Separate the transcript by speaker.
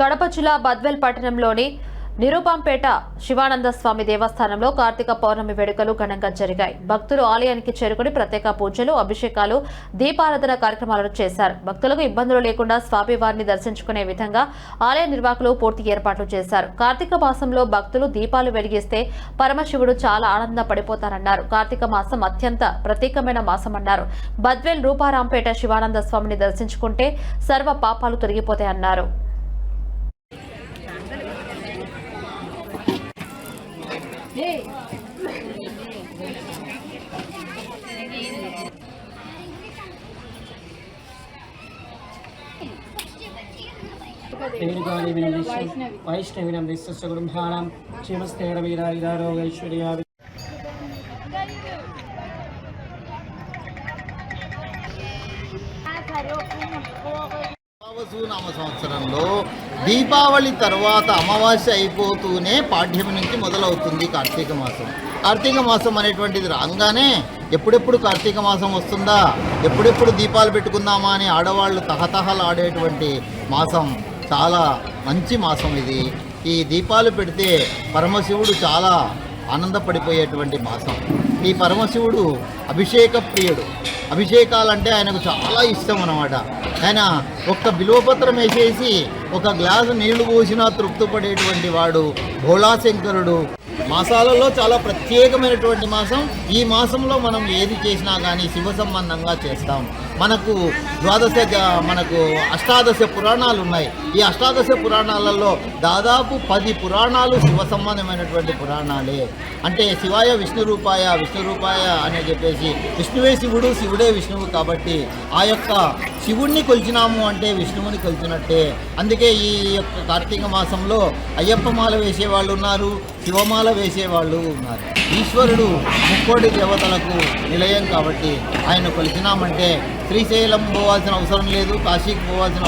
Speaker 1: కడప జిల్లా బద్వెల్ పట్టణంలోని నిరూపంపేట శివానంద స్వామి దేవస్థానంలో కార్తీక పౌర్ణమి వేడుకలు ఘనంగా జరిగాయి. భక్తులు ఆలయానికి చేరుకుని ప్రత్యేక పూజలు అభిషేకాలు దీపారాధన కార్యక్రమాలను చేశారు. భక్తులకు ఇబ్బందులు లేకుండా స్వామివారిని దర్శించుకునే విధంగా ఆలయ నిర్వాహకులు పూర్తి ఏర్పాట్లు చేశారు. కార్తీక మాసంలో భక్తులు దీపాలు వెలిగిస్తే పరమశివుడు చాలా ఆనంద పడిపోతారన్నారు. కార్తీక మాసం అత్యంత ప్రత్యేకమైన మాసమన్నారు. బద్వేల్ రూపారాంపేట శివానంద స్వామిని దర్శించుకుంటే సర్వ పాపాలు తొలగిపోతాయన్నారు.
Speaker 2: തേരുകാലി വിനന്ദിച്ചു വൈഷ്ണവിനം നിസ്സുഗുംഭാണം ക്ഷീമസ്ഥേരവീരായിതാരോഗൈശ്വര്യാ Thank you.
Speaker 3: వసు నామ సంవత్సరంలో దీపావళి తర్వాత అమావాస్య అయిపోతూనే పాఠ్యం నుంచి మొదలవుతుంది కార్తీక మాసం. కార్తీక మాసం అనేటువంటిది రాగానే ఎప్పుడెప్పుడు కార్తీక మాసం వస్తుందా? ఎప్పుడెప్పుడు దీపాలు పెట్టుకుందామా అని ఆడవాళ్ళు తహతహలాడేటువంటి మాసం. చాలా మంచి మాసం ఇది. ఈ దీపాలు పెడితే పరమశివుడు చాలా ఆనందపడిపోయేటువంటి మాసం. ఈ పరమశివుడు అభిషేక ప్రియుడు. అభిషేకాలంటే ఆయనకు చాలా ఇష్టం అనమాట ఆయన ఒక్క బిలోపత్రం వేసేసి ఒక గ్లాసు నీళ్ళు పోసినా తృప్తిపడేటువంటి వాడు భోళాశంకరుడు. మాసాలలో చాలా ప్రత్యేకమైనటువంటి మాసం. ఈ మాసంలో మనం ఏది చేసినా కానీ శివ సంబంధంగా చేస్తాం. మనకు ద్వాదశ మనకు అష్టాదశ పురాణాలు ఉన్నాయి ఈ అష్టాదశ పురాణాలలో దాదాపు పది పురాణాలు శివ సంబంధమైనటువంటి పురాణాలే. అంటే శివాయ విష్ణు రూపాయ విష్ణు రూపాయ అని చెప్పేసి విష్ణువే శివుడు శివుడే విష్ణువు కాబట్టి ఆ యొక్క శివుణ్ణి కొలిచినాము అంటే విష్ణువుని కొలిచినట్టే. అందుకే ఈ యొక్క కార్తీక మాసంలో అయ్యప్ప మాల వేసేవాళ్ళు ఉన్నారు శివమాల వేసేవాళ్ళు ఉన్నారు. ఈశ్వరుడు ముక్కోటి దేవతలకు నిలయం కాబట్టి ఆయన కొలిచినామంటే శ్రీశైలం పోవాల్సిన అవసరం లేదు కాశీకి పోవాల్సిన